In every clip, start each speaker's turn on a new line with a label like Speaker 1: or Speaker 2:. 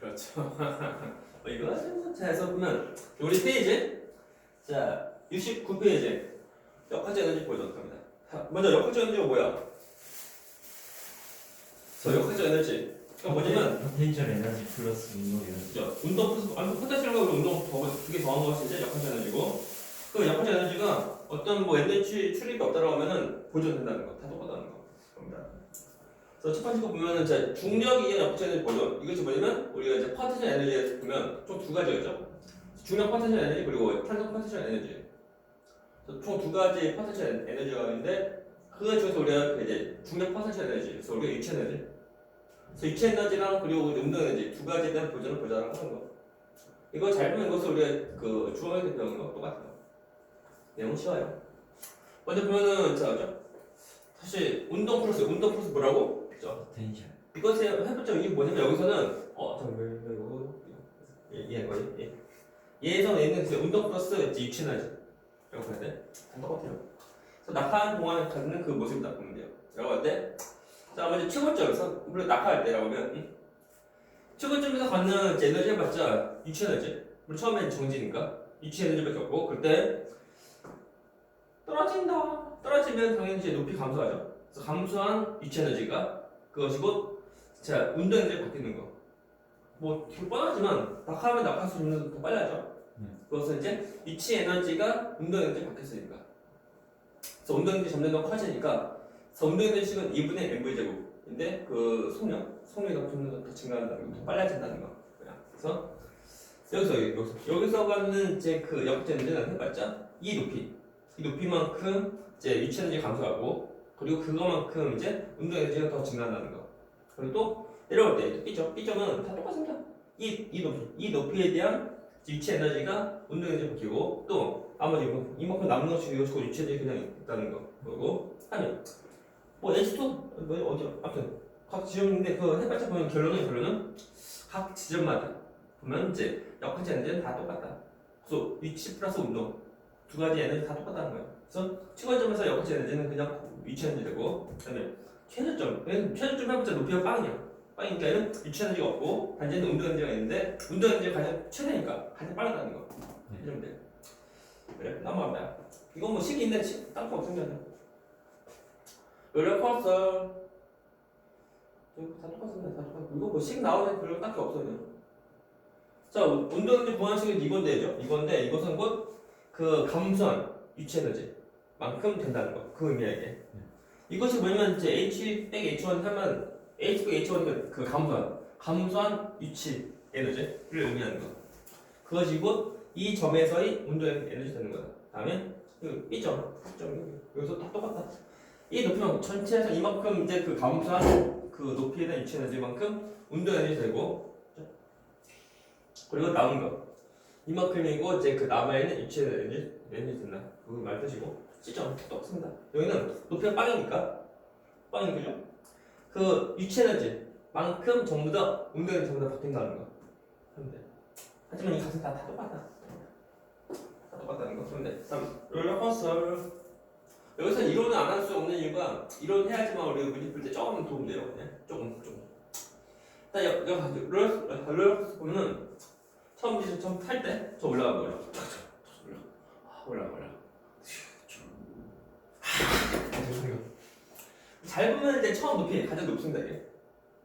Speaker 1: 그렇죠. 어, 이거 자, 해서 보면 우리 페이지? 자 69페이지. 역학적 에너지 보여줬답니다. 자, 먼저 역학적 에너지가 뭐야? 저 역학적 에너지. 가 뭐냐면
Speaker 2: 포텐셜 에너지 플러스 운동 에너지.
Speaker 1: 자, 운동 플러스 아니 포텐셜과 운동 두개 더한 것이 이제 역학적 에너지고. 그 역학적 에너지가 어떤 뭐 에너지 출입이 없다라고 하면은 보존된다는 거 다 똑같다는 거. 겁니다. 그래서 첫 번째 거 보면은 이제 중력이 에너지 보존 이것이 뭐냐면 우리가 이제 포텐셜 에너지에 보면 총 두 가지죠. 중력 포텐셜 에너지 그리고 탄성 포텐셜 에너지. 총 두 가지 포텐셜 에너지가 있는데 그 중에서 우리가 그 이제 중력 포텐셜 에너지 그래서 우리가 위치 에너지 그래서 위치 에너지랑 그리고 운동 에너지 두 가지에 대한 보존을 보장하는 거. 이거 잘 보면 이것을 우리가 그 중앙에서 배우는 거 똑같아요. 내용 쉬워요. 먼저 보면은 자, 죠 사실 운동 플러스 운동 플러스 뭐라고? 자,
Speaker 2: 포텐셜
Speaker 1: 이것의 해보죠. 이게 뭐냐면 여기서는 어 잠깐만 이거 얘 거의 얘. 얘에서 얘는 그 운동 플러스 이제 유치 에너지 라고 해야 돼. 다 똑같아요. 그래서 낙하하는 동안에 갖는 그 모습이 딱 보면 돼요. 라고 할 때. 자, 먼저 최고점에서 물론 낙하할 때라고 하면 응? 최고점에서 갖는 이제 에너지 해봤자 유치 에너지. 물론 처음엔 정지니까 유치 에너지밖에 없고 그때 떨어진다. 떨어지면 당연히 이제 높이 감소하죠. 그래서 감소한 유치 에너지가 그것이고 자 운동 에너지 바뀌는 거. 뭐 되게 뻔하지만 낙하하면 낙하수 있는 더 빨리 하죠.
Speaker 2: 네.
Speaker 1: 그것은 이제 위치 에너지가 운동 에너지 바뀌었으니까. 그래서 운동 에너지 점점 더 커지니까 그래서 운동 에너지는 2분의 mv 제곱인데 그 속력 속력이 점점 더 증가한다는 거, 더 빨라진다는 거. 그래서 여기서 여기서 여기서 갖는 이제 그 에너지는 해봤자 이 높이 이 높이만큼 이제 위치 에너지 감소하고 그리고 그거만큼 이제 운동 에너지가 더 증가한다는 거. 그리고 또 내려올 때 B점, B점은 다 똑같습니다. 이, 이 높이, 이 높이에 대한 위치 에너지가 운동 에너지 바뀌고 또 나머지 이만큼, 남는 것이 이것이 위치 에너지 그냥 있다는 거. 그리고 하면 뭐 H2 뭐 어디 아무튼 각 지점인데 그 해봤자 보면 결론은 결론은 각 지점마다 보면 이제 역학적 에너지는 다 똑같다. 그래서 위치 플러스 운동 두 가지 에너지 다 똑같다는 거예요. 그래서 최고점에서 역학적 에너지는 그냥 위치 에너지 되고 그다음에 최저점 왜냐면 최저점 해봤자 높이가 빵이야. 빵이니까 얘는 위치 에너지가 없고 단지는 운동 에너지가 있는데 운동 에너지가 가장 최대니까 가장 빠르다는 거.
Speaker 2: 네.
Speaker 1: 이러면 돼. 그래 넘어갑니다. 이건 뭐 식이 있는데 식 딴거 없으면 왔어. 다 똑같습니다. 다 똑같고 이거 뭐식 나오는 별로 딱히 없어요. 자 운동 에너지 보완식은 이건데죠. 이건데 이것은 곧 그 감소한 위치 에너지 만큼 된다는 거. 그 의미야 이게. 이것이 뭐냐면 이제 H 빼기 H1 하면 H 빼기 H1 그 감소한 감소한 위치 에너지를 의미하는 거. 그것이 곧이 점에서의 운동 에너지 되는 거다. 다음에 그 B점, B점 여기서 다 똑같다. 이 높이만 전체에서 이만큼 이제 그 감소한 그 높이에 대한 위치 에너지만큼 운동 에너지 되고 그리고 남은 거 이만큼이고 이제 그 남아 있는 위치 에너지 에너지 된다. 그거 말 뜻이고 C점 똑같습니다. 여기는 높이가 빵이니까 빵이 그죠? 그 위치 에너지만큼 전부 다 운동 에너지 전부 다 바뀐다는 거. 돼. 하지만 이 값은 다, 다 똑같다. 다 똑같다는 거. 그런데 3. 롤러코스터. 여기서 이론은 안 할 수 없는 이유가 이론 해야지만 우리가 문제 풀 때 조금 도움 돼요. 그냥 조금 조금. 일단 여, 여, 롤러- 롤러코스터 보면은 처음 기술 처음 탈 때 저 올라가 버려. 올라 올라 올라. 아, 죄송해요. 잘 보면 이제 처음 높이 가장 높습니다 이게.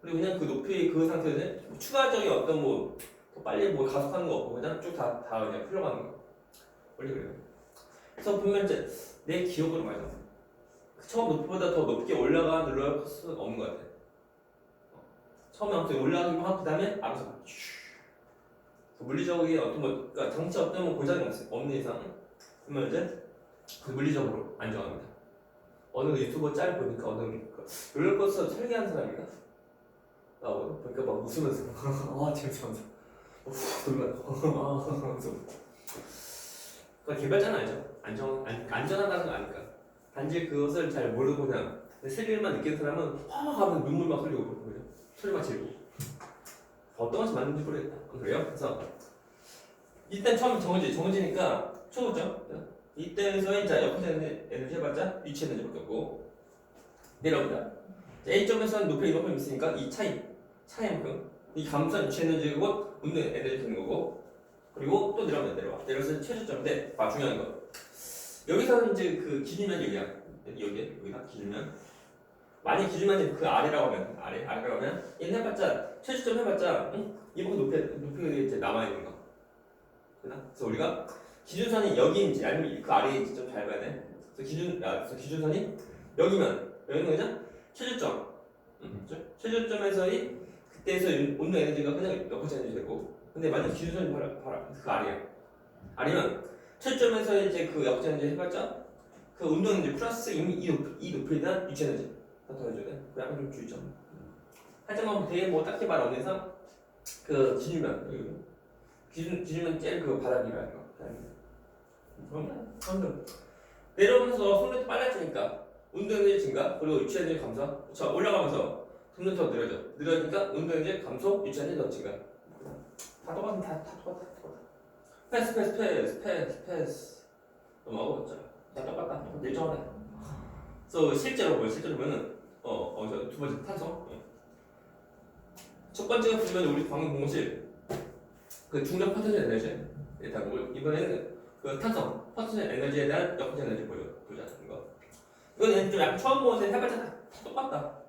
Speaker 1: 그리고 그냥 그 높이 그 상태에서 뭐 추가적인 어떤 뭐더 빨리 뭐 가속하는 거 없고 그냥 쭉 다 다 그냥 흘러가는 거. 원래 그래요. 그래서 보면 이제 내 기억으로 말이야. 그 처음 높이보다 더 높게 올라가는 롤러코스터는 없는 것 같아. 어. 처음에 아무튼 올라가기만 하고 그다음에 알아서. 그 물리적인 어떤 뭐 그러니까 정치 어떤 뭐 고장이 없, 없는 이상 그러면 이제 그 물리적으로 안정합니다. 어느 유튜버 짤 보니까 어느 그 롤러코스터 설계한 사람이가? 나오고 그러니까 막 웃으면서 아 재밌어 놀라고 아그 개발자는 알죠? 안정 안, 안전하다는 거 아니까. 단지 그것을 잘 모르고 그냥 스릴만 느끼는 사람은 확 하면 눈물 막 흘리고 그죠. 소리 막 지르고. 어떤 것이 맞는지 모르겠다. 그래요? 그래서 일단 처음 정지 정지니까 초보죠 이때에서 이제 옆에 에너지 해봤자 위치 에너지밖에 없고 내려옵니다. A점에서는 높이 이만큼 있으니까 이 차이 차이만큼 이 감산 유체 에너지고 운동 에너지 되는 거고 그리고 또 내려오면 내려와 내려서 최저점인데 아 중요한 거 여기서는 이제 그 기준면 여기야 여기 여기다 기준면 만약 기준면이 그 아래라고 하면 아래 아래라고 하면 얘는 해봤자 최저점 해봤자 응? 이보다 높이 높이가 이제 남아 있는 거? 그래서 우리가 기준선이 여기인지 아니면 그 아래인지 좀 잘 봐야 돼. 그래서 기준 아 그래서 기준선이 여기면 여기는 그냥 최저점 음, 그죠? 최저점에서의 그때에서 온도 에너지가 그냥 역할적 에너지 되고 근데 만약 기준선이 바로, 바로 그 아래야 아니면 최저점에서 이제 그 역할적 에너지 해봤자 그 운동 에너지 플러스 이, 이, 높, 이 대한 유체 에너지 돼. 그 약간 좀 주의점 하지만 되게 뭐 딱히 말 없는 이상 그 기준면 여기 기준 기준면 제일 그 바닥이라 이거 내려오면서 속력이 빨라지니까 운동 에너지 증가 그리고 유체 에너지 감소. 자 올라가면서 속력 더 느려져. 느려지니까 운동 에너지 감소 유체 에너지 더 증가. 다 똑같은 다, 다 똑같아 다 똑같아. 패스 패스 패스 패스 패스. 넘어가고 있죠. 다 똑같다. 일정하네 그래서 실제로 보면 실제로 보면은 어어두 번째 탄성. 예. 첫 번째가 보면 우리 방금 공실. 그 중력 파트너 에너지 일단 뭐 이번에는 그 탄성 파트너 에너지에 대한 역학 에너지 보여 보자 이거. 이거는 좀 약간 처음 보는 데 해봤자 다, 다 똑같다.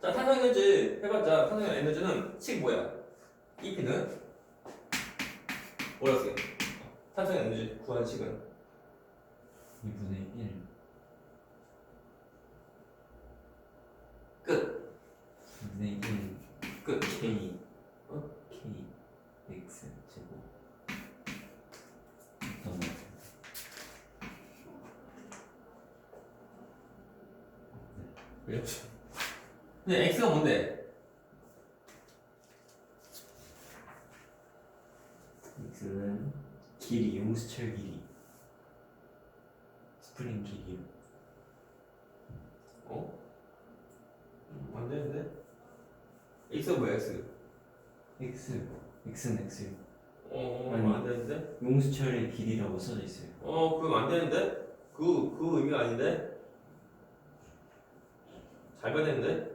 Speaker 1: 자 탄성 에너지 해봤자 탄성 에너지는 식 뭐야? EP는 쓰게 탄성 에너지 구하는 식은?
Speaker 2: 2분의 1
Speaker 1: 끝
Speaker 2: 2분의 1
Speaker 1: 끝.
Speaker 2: K
Speaker 1: 어?
Speaker 2: K X 제곱 너무
Speaker 1: 왜요? 근데 x가 뭔데?
Speaker 2: X는 길이 용수철 길이 스프링 길이요
Speaker 1: 어? 음, 안 되는데? x가 뭐야 x?
Speaker 2: X X는 X요
Speaker 1: 어,
Speaker 2: 아니.
Speaker 1: 안 되는데?
Speaker 2: 용수철의 길이라고 써져 있어요
Speaker 1: 어, 그럼 안 되는데? 그, 그 의미가 아닌데? 잘 봐야 되는데?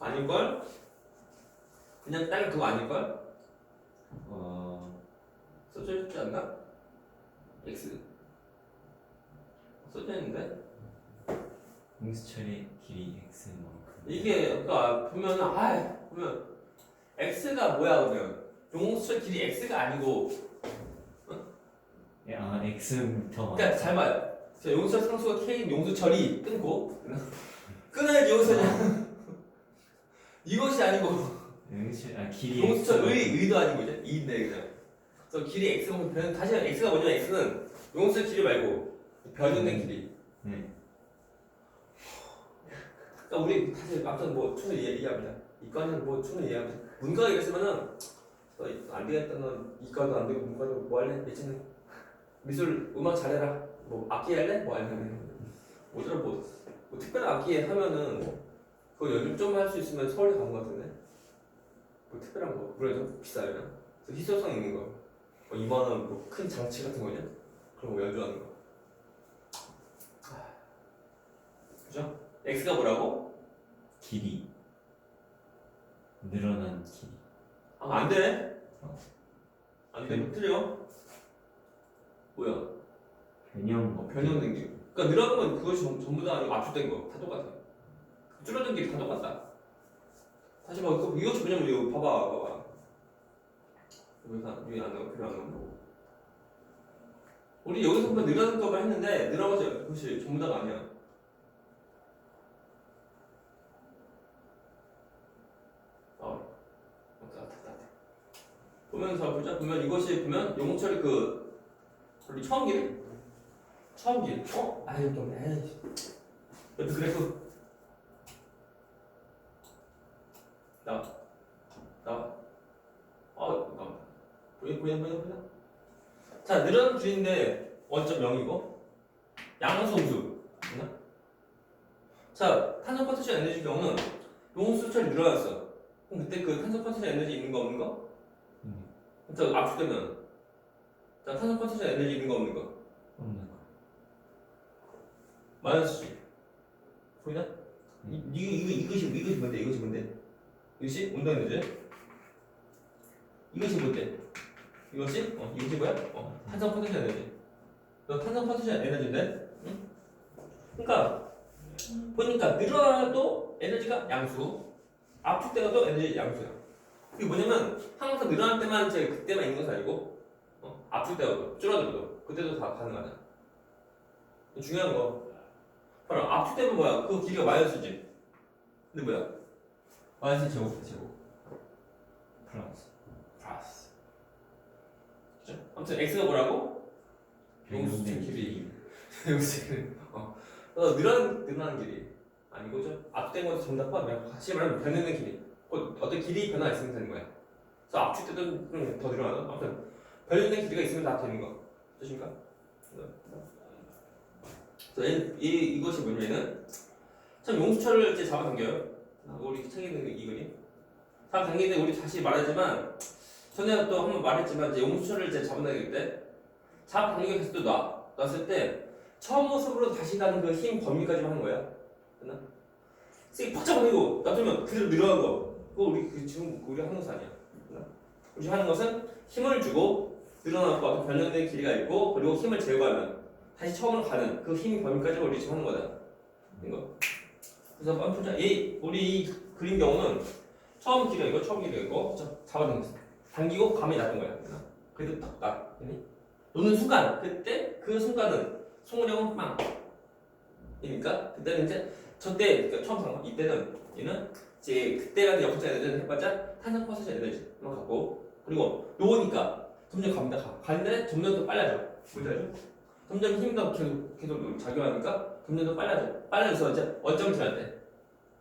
Speaker 1: 아닐걸? 그냥 딱 그거 아닐걸?
Speaker 2: 어
Speaker 1: 써져 있지 않나? x 써져 있는데?
Speaker 2: 용수철의 길이 X만큼
Speaker 1: 이게 아까 보면은 아 보면 x가 뭐야 그러면 용수철 길이 x가 아니고
Speaker 2: 예, 아 X부터
Speaker 1: 그러니까 잘 봐요. 자, 용수철 상수가 k 용수철이 끊고 끊어야지 용수철이 이것이 아니고.
Speaker 2: 용수철 아 길이
Speaker 1: 용수철의
Speaker 2: X가
Speaker 1: 의도 아니고 이제 이인데 그냥 그래서 길이 x가 뭐변 다시 x가 뭐냐면 x는 용수철 길이 말고 변형된 길이.
Speaker 2: 네.
Speaker 1: 그러니까 우리 사실 아무튼 뭐 충분히 이해, 이해합니다. 이과는 뭐 충분히 이해합니다. 문과가 이랬으면은 어, 안 되겠다는 이과도 안 되고 문과도 뭐 할래? 예체능 미술 음악 잘해라. 뭐 악기 할래? 뭐 할래? 뭐더라 뭐, 뭐 특별한 악기 하면은 그거 연습 좀 할 수 있으면 서울에 가는 거 같은데. 뭐 특별한 거 그래도 비싸요. 그래서 희소성 있는 거. 뭐 2만 원뭐큰 장치 같은 거냐? 그런 거 연주하는 거. 아. 그죠? X가 뭐라고?
Speaker 2: 길이 늘어난 길이
Speaker 1: 아, 안 돼.
Speaker 2: 어.
Speaker 1: 안 돼. 틀려. 뭐야?
Speaker 2: 변형
Speaker 1: 어, 변형된 길. 그러니까 늘어난 건 그것이 전- 전부 다 아니고 압축된 거. 다 똑같아. 줄어든 길이 다 똑같다. 다시 봐. 그 이것이 뭐냐면 이거 봐봐. 봐봐. 여기 안, 여기 안 나오고, 별로 안 나오고. 우리 여기서 보면 늘어난 것만 했는데 늘어가서 그것이 전부 다가 아니야. 어, 왔다 갔다 갔다. 보면서 보자. 보면 이것이 보면 용철이 그 우리 처음 길? 처음 길. 어? 아유 좀 에이. 옆에 그래프 나와 나와. 어 잠깐만. 보여 보여 보여 보여. 자 늘어난 줄인데 원점 0이고 양수음수 맞나? 자 탄소 파트션 에너지 경우는 용수철 늘어났어. 그럼 그때 그 탄소 파트션 에너지 있는 거 없는 거?
Speaker 2: 음.
Speaker 1: 자 압축되면 자 탄소 파트션 에너지 있는 거 없는 거?
Speaker 2: 없는 거
Speaker 1: 마이너스 G 보이나? 이, 이거 이거 이것이 이것이 뭔데? 이것이 뭔데? 이것이 운동 에너지? 이것이 뭔데? 이것이? 어 이것이 뭐야? 어 탄성 포텐셜 에너지. 너 탄성 포텐셜 에너지인데? 응? 그러니까 보니까 늘어나도 에너지가 양수. 또 에너지 양수야 이게 뭐냐면 항상 늘어날 때만 이제 그때만 있는 것이 아니고 어, 아플 때도 줄어들어도 그때도 다 가능하다. 중요한 거. 바로 아플 때는 뭐야? 그 길이가 마이너스지. 근데 뭐야? 마이너스 제곱 제곱.
Speaker 2: 플러스
Speaker 1: 플러스. 그죠? 아무튼 x가 뭐라고? 용수증
Speaker 2: 변형된
Speaker 1: 길이. 용수증. 어, 어 늘어나는 늘어나는 길이. 아니고죠. 압축된 것도 포함이야 다시 말하면 변형된 길이 어, 어떤 길이 변화 있으면 되는 거야 그래서 압축 때도 음, 더 늘어나는 아무튼 변형된 길이가 있으면 다 되는 거 뜻인가? 그래서 이, 이, 이것이 뭐냐면은 참 용수철을 이제 잡아당겨요 아, 우리 책에 있는 이 그림 잡아당기는데 우리 다시 말하지만 전에 또 한번 말했지만 이제 용수철을 이제 잡아당길 때 잡아당기고 계속 또 놔. 놨을 때 처음 모습으로 다시 가는 그 힘 범위까지만 하는 거야 됐나? 쓱 팍 잡아당기고 놔두면 그대로 늘어난 거 그거 우리 그 지금 우리 하는 것은 아니야. 됐나? 우리 하는 것은 힘을 주고 늘어나고 아까 변형된 길이가 있고 그리고 힘을 제거하면 다시 처음으로 가는 그힘 범위까지 우리 지금 하는 거다. 이거. 그래서 보자. 이 우리 이 그림 경우는 처음 길이가 이거 처음 길이가 이거 자, 잡아당겼어. 당기고 감이 났던 거야. 그래도 딱 나. 노는 순간 그때 그 순간은 송우력은 빵. 이니까 그때는 이제 저때 그러니까 처음 상황 이때는 얘는 이제 그때가 역자 에너지는 해봤자 탄산 퍼센트 에너지만 갖고. 그리고 놓으니까 점점 갑니다. 가. 가는데 점점 더 빨라져. 뭔지 알죠? 점점 힘이 더 계속 계속 작용하니까 점점 더 빨라져. 빨라져서 이제 어쩜 지날 때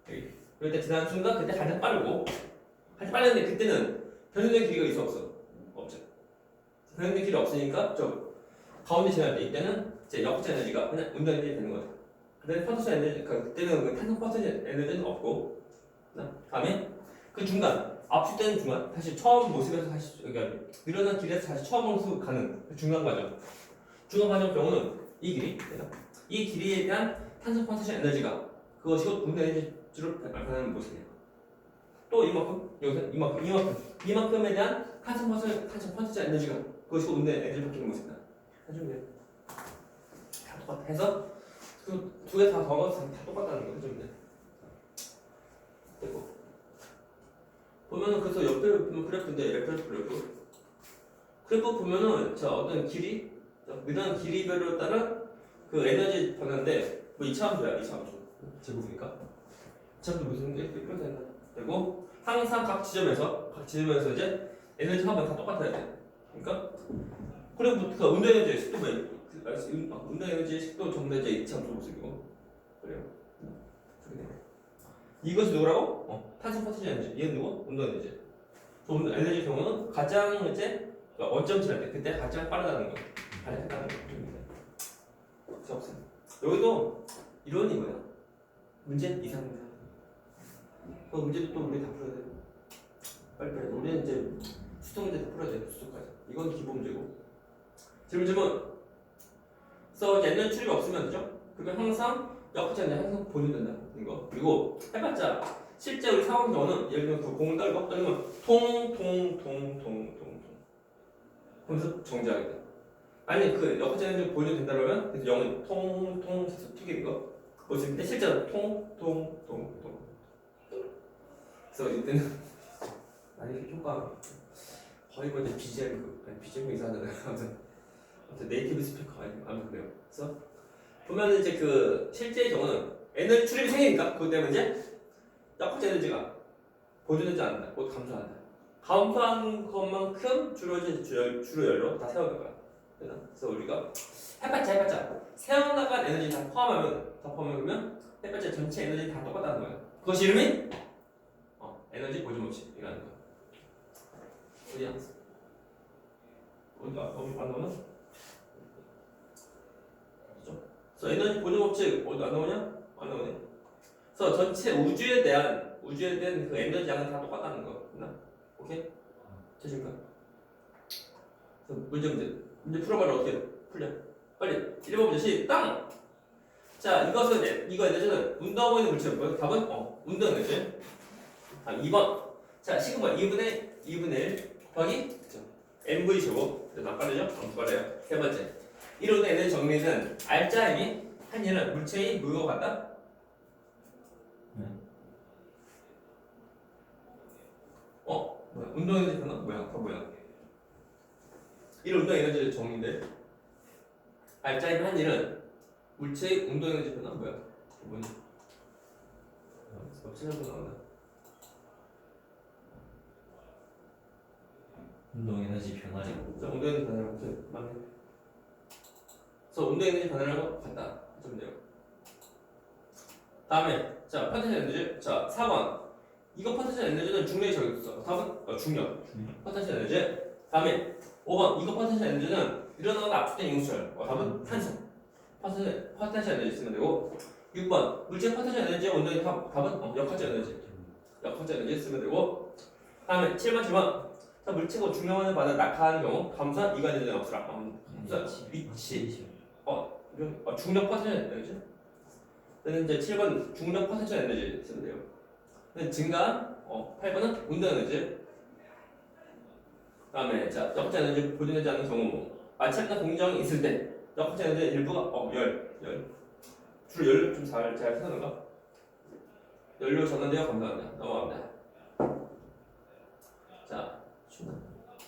Speaker 1: 여기. 이럴 때 지나는 순간 그때 가장 빠르고. 가장 빨랐는데 그때는 변형된 길이가 있어 없어. 없죠. 변형된 길이 없으니까 저 가운데 지날 때 이때는 이제 역자 에너지가 그냥 에너지 되는 거죠. 그다음에 퍼센트 에너지 그 그때는 그 탄성 퍼센트 에너지는 없고 다음에 그 중간 압축되는 중간. 다시 처음 모습에서 다시 그러니까 늘어난 길에서 다시 처음 모습 가는 그 중간 과정. 중간 과정 경우는 이 길이 이 길이에 대한 탄성 퍼센트 에너지가 그것이 운동 에너지로 나타나는 모습이에요. 또 이만큼 여기서 이만큼 이만큼. 이만큼에 대한 탄성 퍼센트 탄성 퍼센트 에너지가 그것이 운동 에너지로 바뀌는 모습이다. 해주면 돼요 다 똑같아. 해서 그두개다 똑같다는 거 해주면 돼 되고. 보면은 그래서 옆에 보면 그래프인데 레퍼런스 그래프 그래프 보면은 자 어떤 길이? 늘어난 길이별로 따른 그 에너지 변화인데 뭐 이차함수야 이차함수. 제곱이니까. 이차함수 무슨 게? 이렇게 된다 되고 항상 각 지점에서 각 지점에서 이제 에너지 합은 다 똑같아야 돼. 그러니까 그래프 그 운동 에너지 식도 운- 아, 운동 에너지 식도 다 이제 이차함수 모습이고. 그래요? 그렇게 돼. 이것이 누구라고? 어, 탄소 파트지 에너지. 얘는 누구? 운동 에너지. 저 운동 에너지 경우는 가장 이제 그러니까 어쩜 지날 때 그때 가장 빠르다는 거. 가장 빠르다는 거. 그래서 없어요. 여기도 이론이 뭐야? 문제 이상입니다. 그 문제도 또 우리 다 풀어야 돼. 빨리빨리. 우리는 이제 수능 문제 다 풀어야 돼. 수능까지. 이건 기본 문제고. 질문 질문. 그래서 에너지 출입이 없으면 되죠? 그러면 항상 역전이 항상 보존된다 이거. 그리고 해봤자 실제 우리 상황 경우는 예를 들면 그 공을 떨고 떨면 통통통통통통. 하면서 정지하게 돼. 아니 그 역전이 보존된다 그러면 그래서 영은 통통 해서 튀기는 거. 보실 때 실제로 통통통통. 그래서 이때는 아니 효과 거의 뭐 이제 BGM 그 아니 BGM 이상하잖아요. 아무튼 아무튼 네이티브 스피커 아니 아무튼 그래요. 그래서 보면 이제 그 실제 경우는 에너지 출입이 생기니까 그것 때문에 이제 약화제 에너지가 보존되지 않는다, 곧 감소한다. 감소한 것만큼 이제 주열, 주로 열로 다 세워갈 거야. 그래서 우리가 해봤자 해봤자 세워나간 에너지 다 포함하면 다 포함하면 해봤자 전체 에너지 다 똑같다는 거야. 그것이 이름이 어, 에너지 보존 법칙 이라는 거야. 어디야? 어디가 어디 반도는? 그래서 에너지 보존 법칙 어디 안 나오냐? 안 나오네. 그래서 전체 우주에 대한 우주에 대한 그 에너지 양은 다 똑같다는 거. 됐나? 오케이? 그래서 문제 문제 문제 풀어봐라 어떻게 풀려? 빨리 1번 문제 시작. 자, 이것은 이제 이거 에너지는 운동하고 있는 물체는 뭐예요? 답은 어, 운동 에너지. 아, 2번. 자, 시그마 2분의 2분의 1 곱하기 mv 제곱. 나 빠르죠? 어, 빠르요. 세 번째. 이론의 에너지 정리는 알짜임이 한 일은 물체의 무효가 같다.
Speaker 2: 네.
Speaker 1: 어, 뭐야? 운동 에너지 변화 뭐야? 다 뭐야? 이런 운동 에너지 정리인데 알짜임 한 일은 물체의 운동 에너지 변화 뭐야? 뭐니? 어, 찾아보고 나온다.
Speaker 2: 운동 에너지 변화량.
Speaker 1: 자, 운동 에너지 변화라고 써 맞네. 그래서 운동 에너지 변화라고 같다. 좀 돼요. 다음에 자 파텐션 에너지 자 4번 이거 파텐션 에너지는 중력이 있어. 답은 어, 중력.
Speaker 2: 중력.
Speaker 1: 파텐션 에너지. 다음에 5번 이거 파텐션 에너지는 일어나거나 압축된 용수열. 어, 답은 탄성. 파텐션 파텐션 에너지 쓰면 되고 6번 물질 파텐션 에너지의 운동의 답, 답은 어, 역학적 에너지. 역학적 에너지 쓰면 되고 다음에 7번 7번 자 물체가 중력을 받아 낙하하는 경우 감소한 이관 에너지는 없으라. 어, 자, 위치. 이런 아, 중력 파텐션 에너지? 얘는 이제 7번 중력 파텐션 에너지 쓰면 돼요. 근데 증가 어 8번은 운동 에너지. 그다음에 자 역자 에너지 보존되지 않는 경우 마찰이나 공정이 있을 때 역자 에너지 일부가 어 열열 주로 열로 좀잘잘 표현한가? 연료 전환되어 감소한다. 넘어갑니다. 자.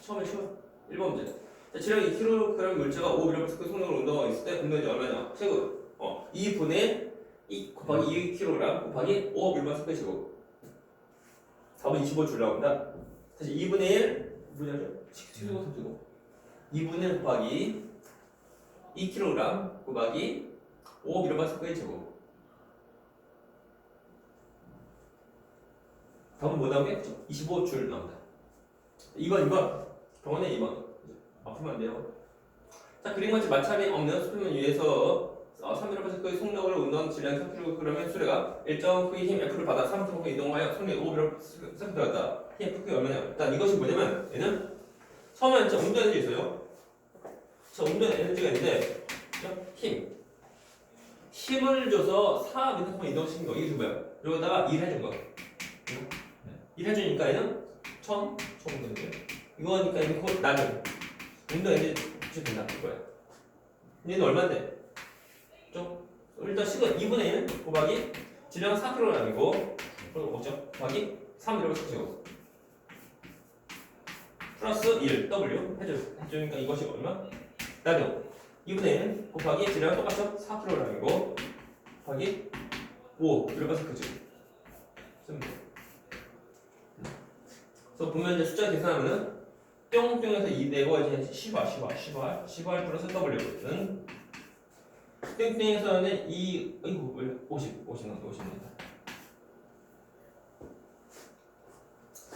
Speaker 1: 처음에 쉬워. 1번 문제. 자, 지량 2kg 물체가 5ml 속력으로 운동하고 있을 때 운동이 얼마냐? 최고. 어, 2분의 2 곱하기 2kg 곱하기 5 밀만 스페 제곱. 4분 25 줄라고 한다. 다시 2분의 1 뭐냐죠? 치고 삼치고. 2분의 1 곱하기 2kg 곱하기 5 밀만 스페 제곱. 답은 뭐 나오게? 25줄 나온다. 2번 2번. 병원에 2번. 아프면 안 돼요. 자, 그림 같이 마찰이 없는 수평면 위에서 어, 3m의 속력을 운동 질량 3kg의 수레가 일정 크기 힘 F를 받아 3km 이동하여 속력 5m 세트되었다. 힘 F가 얼마냐? 일단 이것이 뭐냐면 얘는 처음에 저 운동 에너지 있어요. 저 운동 에너지가 있는데 자, 힘 힘을 줘서 4m 이동시킨 거 이게 준 거야. 여기다가 1 해준 거. 응? 1 해주니까 얘는 처음 처음 되는 이거니까 이거 곧 나는 운동 에너지 된다 이거야. 얘는 얼마인데? 좀 일단 식은 2분의 1 곱하기 질량은 4kg이고 그럼 뭐죠? 곱하기 3 이렇게 쓰죠. 플러스 1 W 해줘 해주니까 이것이 얼마? 나도 2분의 1 곱하기 질량은 똑같죠? 4kg이고 곱하기 5 이렇게. 쓰면 돼. 그래서 보면 이제 숫자 계산하면은 뿅뿅에서 2 내고 이제 10R 10R 10R 10R 플러스 W는 땡땡에서는 2 아이고 왜 50, 50 나왔다 50 나왔다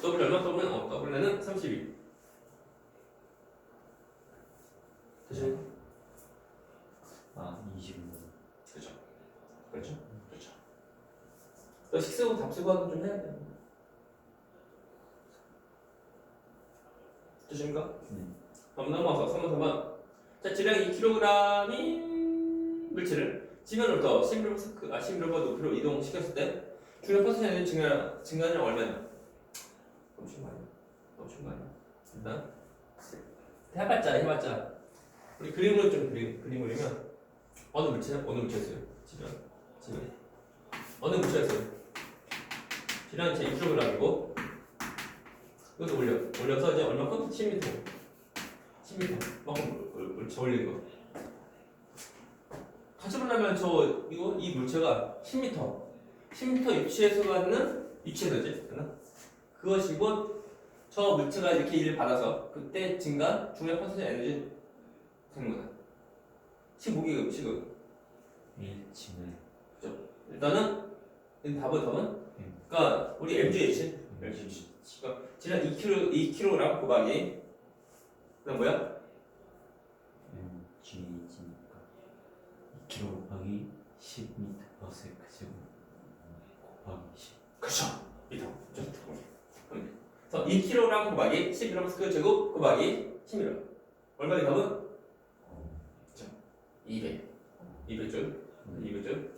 Speaker 1: W 얼마? W는 어 W는 32 되죠?
Speaker 2: 아 25.
Speaker 1: 그렇죠 그렇죠 그렇죠 너 식쓰고 답쓰고 좀 해야 돼 되십니까?
Speaker 2: 네.
Speaker 1: 그럼 넘어와서 3번 3번 자 질량 2kg인 물체를 지면으로부터 10m 스크 아 10m 높이로 이동시켰을 때 중력 퍼센트의 증가 증가는 얼마냐? 넘친 거 아니야? 넘친 거 아니야? 일단 해봤자 해봤자 우리 그림으로 좀 그리, 그림 그리면 어느 물체냐? 어느 물체였어요? 지면 지면 어느 물체였어요? 질량이 제 2kg이고 이것도 올려 올려서 이제 얼마큼? 10m 10m 만큼 올리는 거 같이 보려면 저 이거 이 물체가 10m 10m 위치에서 갖는 위치 에너지? 맞나? 그것이고 저 물체가 이렇게 일을 받아서 그때 증가 중력 퍼센트 에너지 되는 거다. 15기급 지금
Speaker 2: 1층을
Speaker 1: 일단은 이 답은 답은?
Speaker 2: 음.
Speaker 1: 그러니까 우리 MGH MGH 그러니까 질량 2kg 2kg 곱하기 그다음 뭐야?
Speaker 2: GG니 10m 플러스 그제곱 곱하기 10
Speaker 1: 그쵸? 이동 좀 들어오네. 그래서 2kg랑 곱하기 10g 그 제곱 곱하기 10g 얼마의 답은? 200 200줄? 200줄?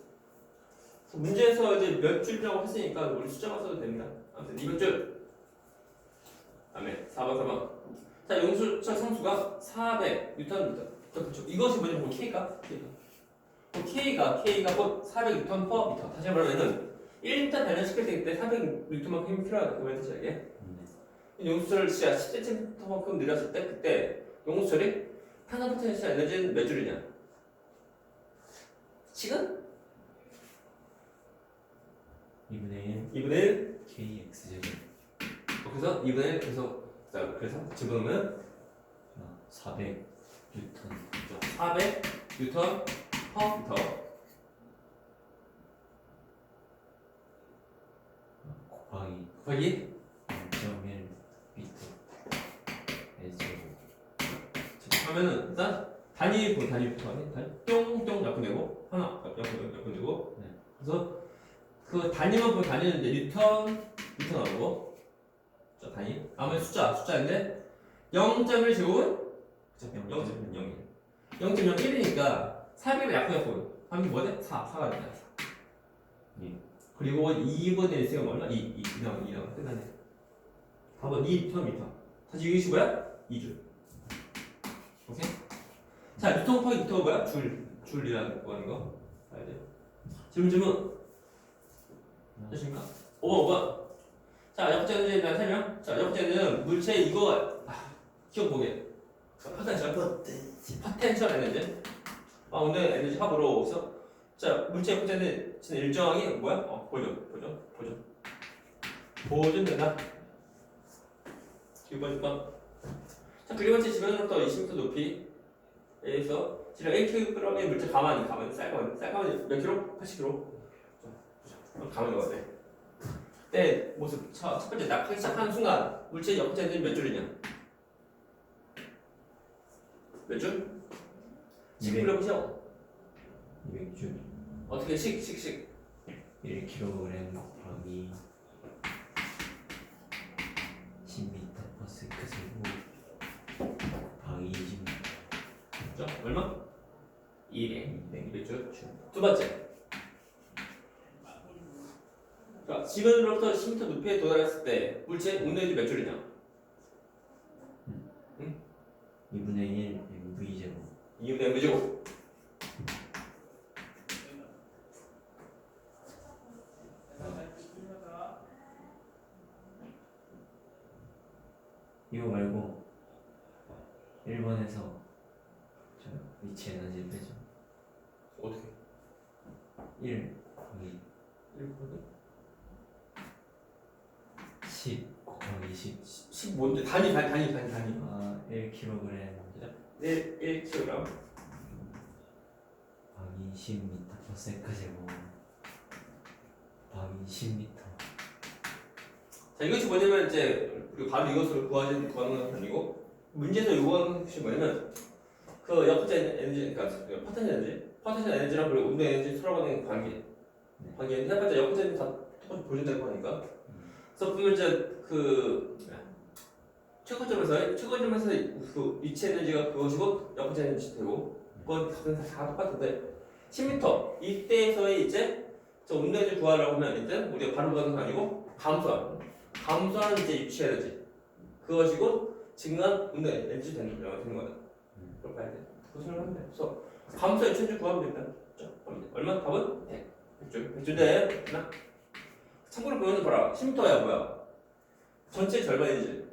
Speaker 1: 문제에서 이제 몇 줄이라고 했으니까 우리 숫자만 써도 됩니다. 아무튼 200줄. 다음에 4번 4번. 자 용수철 상수가 400 뉴턴 미터 그렇죠 이것이 뭐냐면 K가? K가 K가 K가 곧 400 뉴턴 퍼 미터. 다시 말하면은 1m 단련시킬 때 400 뉴턴만큼 힘이 필요하다. 그 말이지 이게.
Speaker 2: 네.
Speaker 1: 용수철 씨가 10cm만큼 늘었을 때 그때 용수철이 하나 포텐셜 에너지는 몇 줄이냐? 식은
Speaker 2: 2분의
Speaker 1: 2분의 1
Speaker 2: 1 KX 제곱
Speaker 1: 그래서 2분의 1 그래서 자 그래서 집어넣으면
Speaker 2: 400 뉴턴
Speaker 1: 400 뉴턴 퍼 미터
Speaker 2: 곱하기
Speaker 1: 곱하기?
Speaker 2: 0.1 미터 L 제곱
Speaker 1: 자, 하면은 일단 단위 분 단위부터 하네 단위 뿅뿅 약분되고 하나 약분 약분되고.
Speaker 2: 네.
Speaker 1: 그래서 그 단위만 보면 단위는 이제 뉴턴 나오고. 자 단위. 아무리 숫자 숫자인데 0.1 제곱은 0.0 0.01이니까 400을 약분했고 하면 뭐돼? 4 4가 된다. 4
Speaker 2: 예.
Speaker 1: 그리고 2분의 1 쓰면 얼마? 2 2 2나오면 2 나오면 끝나네. 답은 2미터 미터 다시 이것이 뭐야? 2줄. 오케이? 자 뉴턴 퍼 미터가 뭐야? 줄. 줄이라는 거 하는 거. 알야 돼. 질문 질문. 되십니까? 5번 5번 자 역제에너지에 대한 설명. 자 역제는 물체 이거 아, 기억 보게. 자, 포텐셜 포텐셜 에너지 아 오늘 에너지 합으로 해서 자 물체 포텐은 일정하게 뭐야? 어 보존 보존 보존 보존된다 2번 6번 자 그리고 번째 지면으로부터 20m 높이 에서 지름 1kg의 물체 가만히 가만히 쌀가만히 쌀가만히 몇 킬로? 80kg 자, 가만히 가야 돼 때 모습 첫, 첫 번째 낙하기 시작하는 순간 물체의 역제는 몇 줄이냐? 몇 줄?
Speaker 2: 200
Speaker 1: 10kg 보세요
Speaker 2: 200줄
Speaker 1: 어떻게 식, 식, 식?
Speaker 2: 1kg 곱하기 10m per 세크 제곱 곱하기 20m
Speaker 1: 자, 얼마? 200 200줄 두 번째. 자, 지면으로부터 10m 높이에 도달했을 때 물체의 운동이 몇 줄이냐?
Speaker 2: 2분의 1 MV 제곱
Speaker 1: 2분의 m 제곱
Speaker 2: 이거 말고 1번에서 저 위치 에너지 빼죠
Speaker 1: 어떻게?
Speaker 2: 1 곱하기
Speaker 1: 1분의
Speaker 2: 10 곱하기 10
Speaker 1: 10 뭔데? 단위, 단위, 단위, 단위, 단위
Speaker 2: 아, 1kg
Speaker 1: 1, 1kg
Speaker 2: 곱하기 10m per 세크 제곱 곱하기 10m
Speaker 1: 자 이것이 뭐냐면 이제 우리 바로 이것으로 구하는 구하는 건 아니고 문제에서 요구하는 것이 뭐냐면 그 역제 에너지 그러니까 그 파텐션 에너지 파텐션 에너지랑 그리고 운동 에너지 서로 간의 관계. 관계인데 해봤자 에너지 다 똑같이 보존되고 하니까. 그래서 그걸 이제 그 최고점에서 최고점에서 그 위치 에너지가 그것이고 역제 에너지 되고. 그건 다, 다 똑같은데. 10m 이때에서의 이제 저 운동 에너지 구하려고 하면 일단 우리가 바로 구하는 건 아니고 감소한 감소하는 이제 유치 에너지. 그것이고 증가한 운동 에너지 되는 거야 되는 거다. 그렇게 봐야 돼. 그 설명하면 돼. 그래서 유치 에너지 구하면 된다. 자, 그럼 얼마? 답은 100. 100줄. 100줄대. 하나. 참고로 보면 봐라. 10m야 뭐야? 전체 절반이지.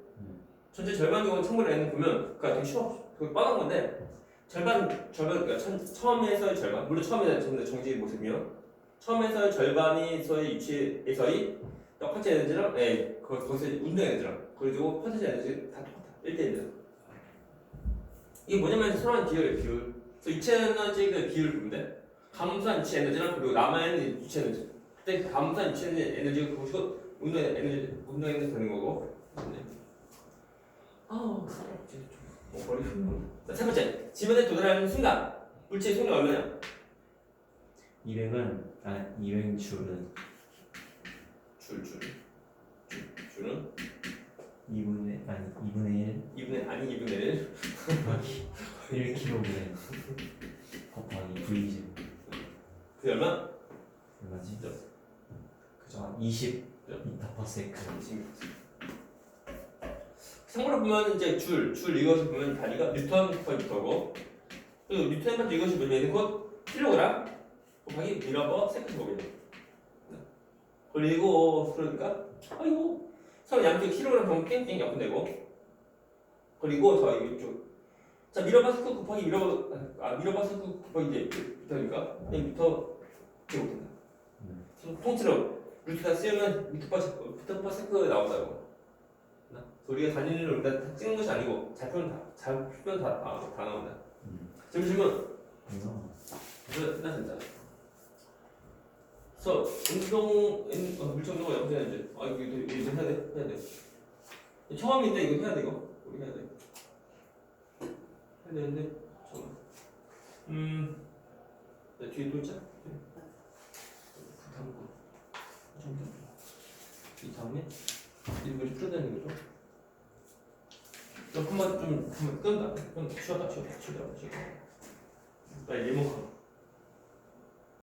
Speaker 1: 전체 절반 경우 참고로 보면 그니까 되게 쉬워. 되게 뻔한 건데 절반 절반 그러니까 천, 처음에서의 절반 물론 처음에는 전부 다 정지 모습이요. 처음에서의 절반이서의 위치에서의 역할체 에너지랑 예, 거, 거기서 운동 에너지랑 그리고 퍼센트 에너지 다 똑같아 1대1이야 이게 뭐냐면 서로한 비율이에요 비율 그래서 유체 에너지 그 비율 보면 돼. 감소한 유체 에너지랑 그리고 남아있는 유체 에너지. 그때 그 감소한 유체 에너지가 그것이고 운동 에너지 운동 에너지 되는 거고. 네. 아우 이제 좀 머리? 자, 세 번째. 지면에 도달하는 순간. 물체의 속력 얼마냐
Speaker 2: 200은 아 200줄은?
Speaker 1: 줄 줄. 줄 줄은?
Speaker 2: 2분의 아니 2분의 1
Speaker 1: 2분의 아니 2분의 1
Speaker 2: 곱하기 1kg 곱하기 V 제곱
Speaker 1: 그 얼마?
Speaker 2: 얼마지?
Speaker 1: 그죠?
Speaker 2: 아, 20 미터 퍼 세컨드.
Speaker 1: 참고로 보면 이제 줄, 줄 이것을 보면 단위가 뉴턴 퍼 미터고 그리고 뉴턴 퍼 이것이 뭐냐면 곧 킬로그램 곱하기 미러버 세컨드 거거든요. 그리고 그러니까 아이고 서로 양쪽 킬로그램 보면 땡땡 약분되고 그리고 저 이쪽 자 미러버 세컨드 곱하기 미러버 아 미러버 세컨드 곱하기 이제 미터니까 그냥 미터 제곱된다.
Speaker 2: 음.
Speaker 1: 통째로 루트가 쓰면 미터 퍼 미터 퍼 세컨드 나온다고. 우리가 단위를 우리가 다 찍는 것이 아니고 좌표는 다 좌표는 다, 다, 다 나온다.
Speaker 2: 음.
Speaker 1: 지금 질문
Speaker 2: 이거
Speaker 1: 그래 끝났습니다. 그래서 운동 인- 어, 운동을 여기서 해야지. 아 이거 이거 이거 해야 돼 해야 돼. 처음인데 이거 해야 돼 이거 우리 해야 돼. 해야 되는데 잠깐. 음. 네, 뒤에 또 있자. 다음 거. 좀 더. 이 다음에 좀 풀어내는 거죠. 조금만 좀 한번 끈다. 끈 쉬었다 쉬었다 쉬었다 쉬었다. 빨리 일목하고.